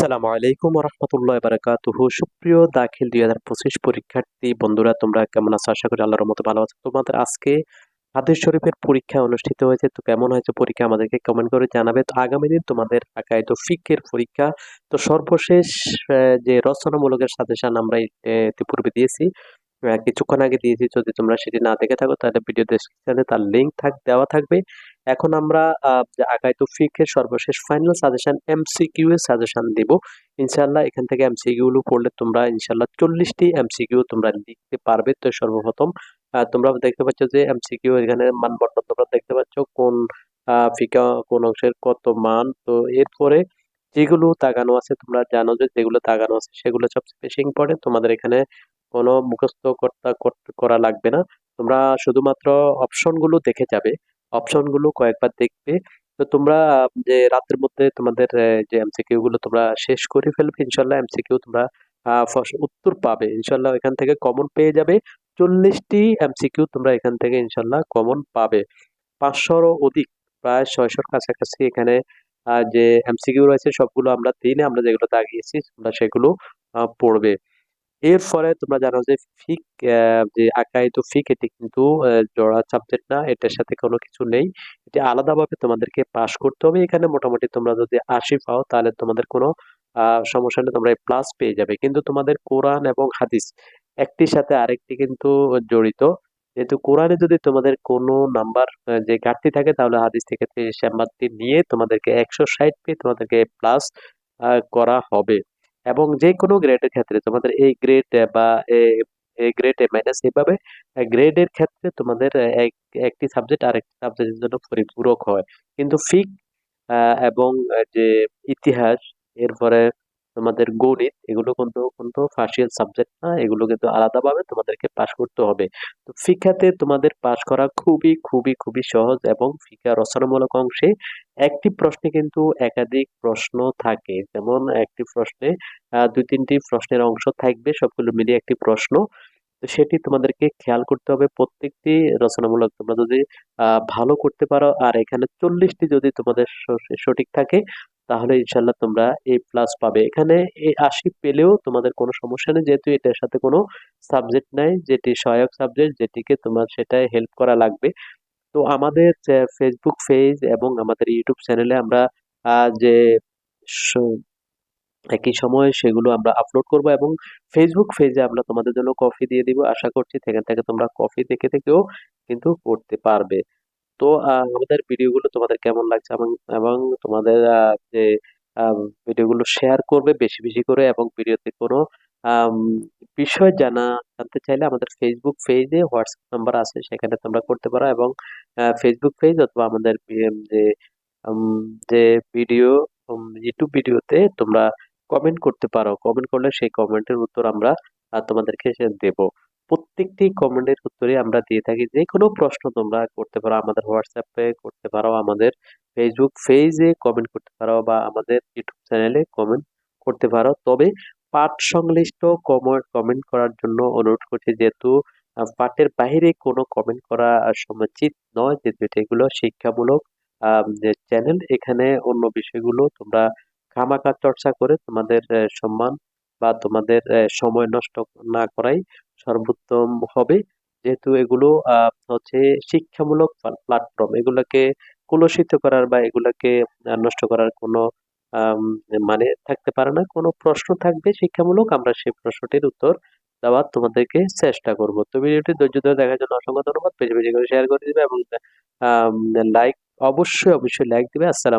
আসসালামু আলাইকুম রহমতুল্লাহ বারাকাতুহ সুপ্রিয় দাখিল দুই হাজার পঁচিশ পরীক্ষার্থী, বন্ধুরা, তোমরা কেমন আছো? আশা করি আল্লাহর মতো ভালো আছো। তোমাদের আজকে হাদিস শরীফের পরীক্ষা অনুষ্ঠিত হয়েছে। তো কেমন হয়েছে পরীক্ষা আমাদেরকে কমেন্ট করে জানাবে। তো আগামী দিন তোমাদের আকায় তো ফিকের পরীক্ষা। তো সর্বশেষ যে রচনামূলকের সাজেশন আমরা ইতিপূর্বে দিয়েছি কিছুক্ষণ আগে দিয়েছি। যদি তোমরা সেটি না দেখে থাকো, তাহলে ভিডিও ডেসক্রিপশনে তার লিঙ্ক থাক, দেওয়া থাকবে। এখন আমরা আগাই তো ফিকের সর্বশেষ ফাইনাল সাজেশন এমসিকিউ এর সাজেশন দিব। ইনশাল্লাহ এখান থেকে এমসিকিউ গুলো পড়লে তোমরা ইনশাল্লাহ চল্লিশটি এমসিকিউ তোমরা লিখতে পারবে। তো সর্বপ্রথম তোমরা দেখতে পাচ্ছ যে এমসিকিউ এখানে মান বর্ণন তোমরা দেখতে পাচ্ছ কোন ফিকা, কোন অংশের কত মান। তো এরপরে যেগুলো তাগানো আছে তোমরা জানো যে যেগুলো তাগানো আছে সেগুলো সবচেয়ে বেশি ইম্পর্টেন্ট তোমাদের এখানে কোনো মুখস্থ করা লাগবে না। তোমরা শুধুমাত্র অপশনগুলো দেখে যাবে। অপশনগুলো কয়েকবার দেখবে। তো তোমরা, যে রাতের মধ্যে তোমাদের যে এমসিকিউ গুলো তোমরা শেষ করে ফেলবে, ইনশাল্লাহ এমসিকিউ তোমরা উত্তর পাবে। ইনশাল্লাহ এখান থেকে কমন পেয়ে যাবে। চল্লিশটি এমসিকিউ তোমরা এখান থেকে ইনশাল্লাহ কমন পাবে। পাঁচশোরও অধিক, প্রায় ছয়শোর কাছাকাছি এখানে যে এমসিকিউ রয়েছে, সবগুলো আমরা দিনে আমরা যেগুলো দাগিয়েছি, তোমরা সেগুলো পড়বে। এর ফলে তোমরা জানো যে ফিক যে আকাইদ ফিক, এটি কিন্তু জড়া সাবজেক্ট না, এটার সাথে কোনো কিছু নেই। এটি আলাদাভাবে তোমাদেরকে পাশ করতে হবে। এখানে মোটামুটি তোমরা যদি আশি পাও, তাহলে তোমাদের কোনো সমস্যা নেই, তোমরা প্লাস পেয়ে যাবে। কিন্তু তোমাদের কোরআন এবং হাদিস, একটির সাথে আরেকটি কিন্তু জড়িত। যেহেতু কোরআনে যদি তোমাদের কোনো নাম্বার যে ঘাটতি থাকে, তাহলে হাদিস থেকে নাম্বারটি নিয়ে তোমাদেরকে একশো ষাট পেয়ে তোমাদেরকে প্লাস করা হবে। এবং যে কোনো গ্রেডের ক্ষেত্রে তোমাদের এই গ্রেড বা এই গ্রেড এ মাইনাস এভাবে গ্রেডের ক্ষেত্রে তোমাদের একটি সাবজেক্ট আরেকটি সাবজেক্টের জন্য পরিপূরক হয়। কিন্তু ফিক এবং যে ইতিহাস, এরপরে তোমাদের গণিত, এগুলো কিন্তু কিন্তু ফার্সিয়াল সাবজেক্ট না, এগুলো কিন্তু আলাদাভাবে তোমাদেরকে পাশ করতে হবে। ফিকাতে তোমাদের পাশ করা খুবই খুবই খুবই সহজ এবং ফিকা রচনামূলক অংশে একটি প্রশ্নে কিন্তু একাধিক প্রশ্ন থাকে। যেমন একটি প্রশ্নে দুই তিনটি প্রশ্নের অংশ থাকবে, সবগুলো মিলিয়ে একটি প্রশ্ন। তো সেটি তোমাদেরকে খেয়াল করতে হবে। প্রত্যেকটি রচনামূলক তোমরা যদি ভালো করতে পারো, আর এখানে চল্লিশটি যদি তোমাদের সঠিক থাকে, তাহলে ইনশাল্লাহ তোমরা এ প্লাস পাবে। এখানে এই আশি পেলেও তোমাদের কোনো সমস্যা নেই, যেহেতু এটার সাথে কোনো সাবজেক্ট নাই, যেটি সহায়ক সাবজেক্ট, যেটিকে তোমার সেটাই হেল্প করা লাগবে। তো আমাদের ফেসবুক পেজ এবং আমাদের ইউটিউব চ্যানেলে আমরা যে একই সময়ে সেগুলো আমরা আপলোড করব এবং ফেসবুক পেজে আমরা তোমাদের জন্য কফি দিয়ে দিব। আশা করছি সেখান থেকে তোমরা কফি দেখে থেকেও কিন্তু পড়তে পারবে। তো আমাদের ভিডিওগুলো তোমাদের কেমন লাগছে এবং এবং তোমাদের যে ভিডিওগুলো শেয়ার করবে বেশি বেশি করে এবং ভিডিওতে কোনো বিষয় জানা, জানতে চাইলে আমাদের ফেসবুক পেজে হোয়াটসঅ্যাপ নাম্বার আছে, সেখানে তোমরা করতে পারো এবং ফেসবুক পেজ অথবা আমাদের যে যে ভিডিও ইউটিউব ভিডিওতে তোমরা কমেন্ট করতে পারো। কমেন্ট করলে সেই কমেন্টের উত্তর আমরা তোমাদেরকে দেব। প্রত্যেকটি কমেন্টের উত্তরে আমরা দিয়ে থাকি, যে কোনো প্রশ্ন তোমরা করতে পারো আমাদের হোয়াটসঅ্যাপে করতে পারো, আমাদের ফেসবুক পেজে কমেন্ট করতে পারো বা আমাদের ইউটিউব চ্যানেলে কমেন্ট করতে পারো। তবে পাঠ সংশ্লিষ্ট কমেন্ট করার জন্য অনুরোধ করছি, যেহেতু পাঠের বাইরে কোনো কমেন্ট করা সমুচিত নয়, যেহেতু এগুলো শিক্ষামূলক চ্যানেল এখানে অন্য বিষয়গুলো তোমরা খামাকা চর্চা করে তোমাদের সম্মান বা তোমাদের সময় নষ্ট না করাই সর্বোত্তম হবে। যেহেতু এগুলো হচ্ছে শিক্ষামূলক প্ল্যাটফর্ম এগুলোকে কুলসিত করার বা এগুলোকে নষ্ট করার কোনো মানে থাকতে পারে না। কোনো প্রশ্ন থাকবে শিক্ষামূলক, আমরা সেই প্রশ্নটির উত্তর দেওয়ার তোমাদেরকে চেষ্টা করব। তো ভিডিওটি ধৈর্য ধরে দেখার জন্য অসংখ্য ধন্যবাদ। বেশি বেশি করে শেয়ার করে দিবে এবং লাইক অবশ্যই অবশ্যই লাইক দিবে। আসসালাম